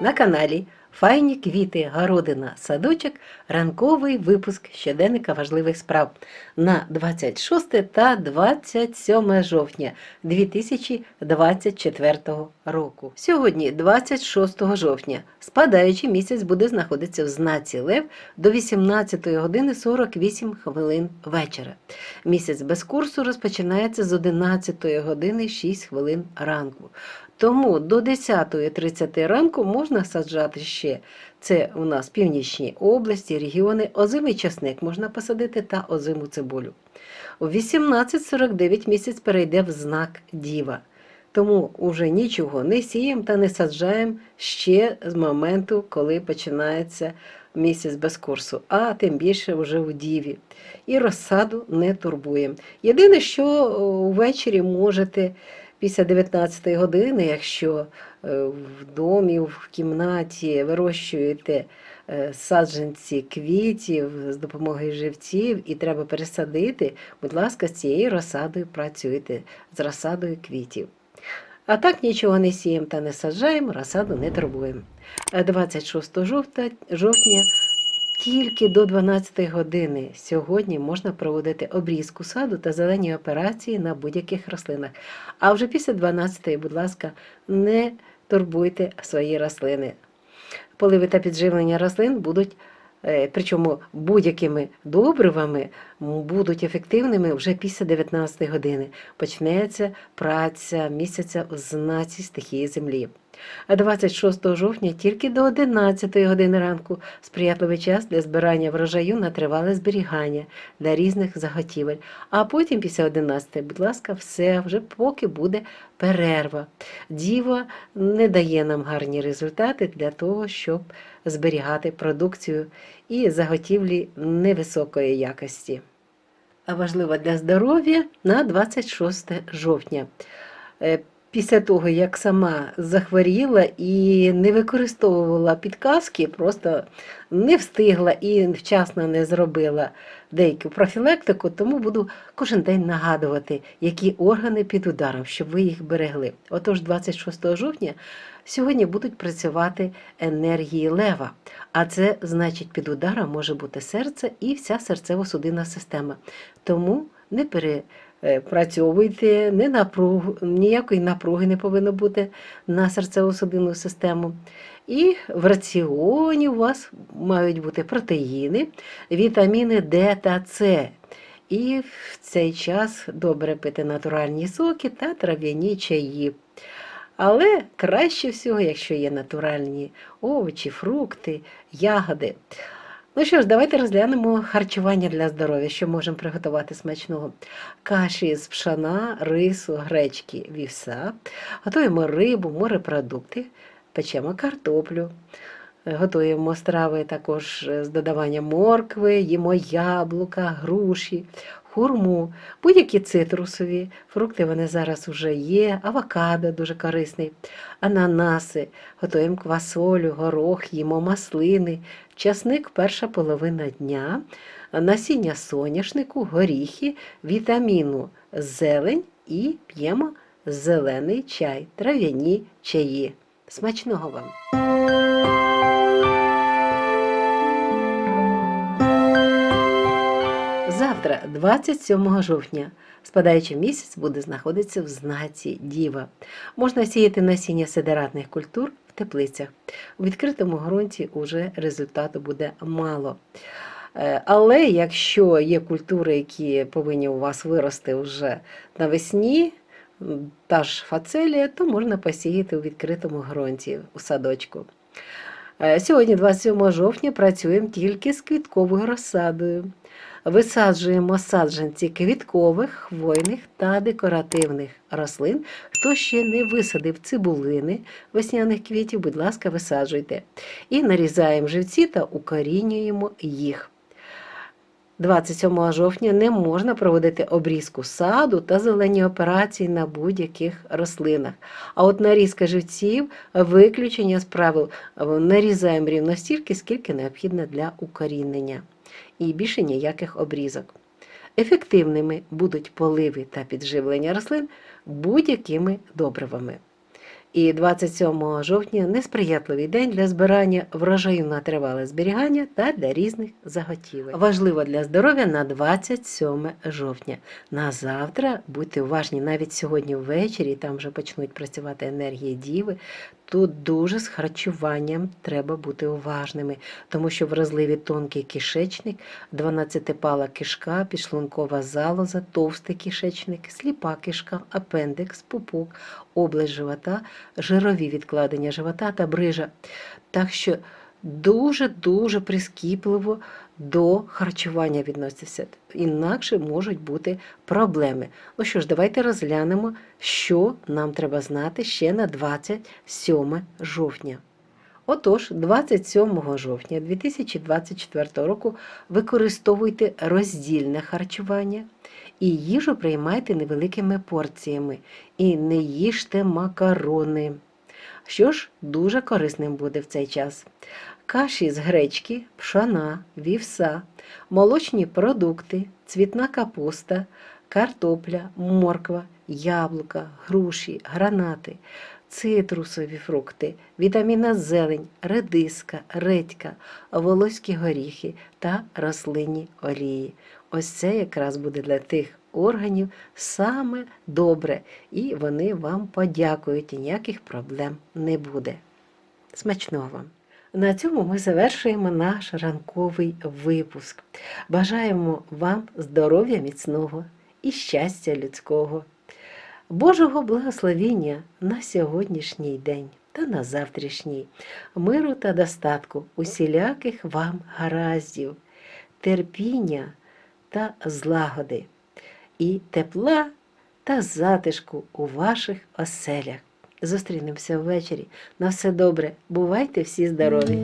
на каналі Файні квіти, городина, садочок, ранковий випуск щоденника важливих справ на 26 та 27 жовтня 2024 року. Сьогодні, 26 жовтня, спадаючий місяць буде знаходитися в знаці Лев до 18 години 48 хвилин вечора. Місяць без курсу розпочинається з 11 години 6 хвилин ранку. Тому до 10.30 ранку можна саджати ще. Це у нас північні області, регіони, озимий часник можна посадити та озиму цибулю. У 18.49 місяць перейде в знак Діва. Тому вже нічого не сіємо та не саджаємо ще з моменту, коли починається місяць без курсу, а тим більше вже у Діві. І розсаду не турбуємо. Єдине, що о, ввечері можете після 19 години, якщо е, в домі, в кімнаті вирощуєте е, саджанці квітів з допомогою живців і треба пересадити, будь ласка, з цією розсадою працюйте, з розсадою квітів. А так нічого не сіємо та не саджаємо, розсаду не турбуємо. Е, 26 жовтня, жовтня тільки до 12 години сьогодні можна проводити обрізку саду та зелені операції на будь-яких рослинах. А вже після 12, будь ласка, не турбуйте свої рослини. Поливи та підживлення рослин будуть, е, причому будь-якими добривами, будуть ефективними вже після 19 години. Почнеться праця місяця у знаці стихії землі. А 26 жовтня тільки до 11 години ранку сприятливий час для збирання врожаю на тривале зберігання для різних заготівель. А потім, після 11, будь ласка, все вже поки буде перерва. Діва не дає нам гарні результати для того, щоб зберігати продукцію і заготівлі невисокої якості. А важливо для здоров'я на 26 жовтня. Після того, як сама захворіла і не використовувала підказки, просто не встигла і вчасно не зробила деяку профілактику, тому буду кожен день нагадувати, які органи під ударом, щоб ви їх берегли. Отож, 26 жовтня сьогодні будуть працювати енергії лева, а це значить, під ударом може бути серце і вся серцево-судинна система. Тому не пере працьовуйте, не напруг, ніякої напруги не повинно бути на серцево-судинну систему. І в раціоні у вас мають бути протеїни, вітаміни Д та С. І в цей час добре пити натуральні соки та трав'яні чаї. Але краще всього, якщо є натуральні овочі, фрукти, ягоди. Ну що ж, давайте розглянемо харчування для здоров'я, що можемо приготувати смачного. Каші з пшана, рису, гречки, вівса. Готуємо рибу, морепродукти, печемо картоплю. Е, Готуємо страви також з додаванням моркви, їмо яблука, груші, хурму, будь-які цитрусові, фрукти вони зараз вже є, авокадо дуже корисний, ананаси, готуємо квасолю, горох, їмо маслини, часник перша половина дня, насіння соняшнику, горіхи, вітаміну, зелень і п'ємо зелений чай, трав'яні чаї. Смачного вам! Завтра, 27 жовтня, спадаючий місяць буде знаходитися в знаці Діва. Можна сіяти насіння сидератних культур в теплицях. У відкритому ґрунті уже результату буде мало. Е, Але якщо є культури, які повинні у вас вирости вже навесні, та ж фацелія, то можна посіяти у відкритому ґрунті у садочку. Е, Сьогодні, 27 жовтня, працюємо тільки з квітковою розсадою. Висаджуємо саджанці квіткових, хвойних та декоративних рослин. Хто ще не висадив цибулини весняних квітів, будь ласка, висаджуйте. І нарізаємо живці та укорінюємо їх. 27 жовтня не можна проводити обрізку саду та зелені операції на будь-яких рослинах. А от нарізка живців виключення з правил нарізаємо рівно стільки, скільки необхідно для укорінення. І більше ніяких обрізок. Ефективними будуть поливи та підживлення рослин будь-якими добривами. І 27 жовтня несприятливий день для збирання врожаю на тривале зберігання та для різних заготівель. Важливо для здоров'я на 27 жовтня. На завтра будьте уважні, навіть сьогодні ввечері там вже почнуть працювати енергії діви. Тут дуже з харчуванням треба бути уважними, тому що вразливі тонкий кишечник, 12-пала кишка, підшлункова залоза, товстий кишечник, сліпа кишка, апендикс, пупок, область живота, жирові відкладення живота та брижа. Так що дуже-дуже прискіпливо до харчування відноситься. Інакше можуть бути проблеми. Ну що ж, давайте розглянемо, що нам треба знати ще на 27 жовтня. Отож, 27 жовтня 2024 року використовуйте роздільне харчування і їжу приймайте невеликими порціями і не їжте макарони. Що ж дуже корисним буде в цей час. Каші з гречки, пшона, вівса, молочні продукти, цвітна капуста, картопля, морква, яблука, груші, гранати, цитрусові фрукти, вітамінна зелень, редиска, редька, волоські горіхи та рослинні олії. Ось це якраз буде для тих органів саме добре, і вони вам подякують, і ніяких проблем не буде. Смачного вам! На цьому ми завершуємо наш ранковий випуск. Бажаємо вам здоров'я міцного і щастя людського, Божого благословіння на сьогоднішній день та на завтрашній, миру та достатку, усіляких вам гараздів, терпіння та злагоди, і тепла та затишку у ваших оселях. Зустрінемося ввечері. На все добре. Бувайте всі здорові!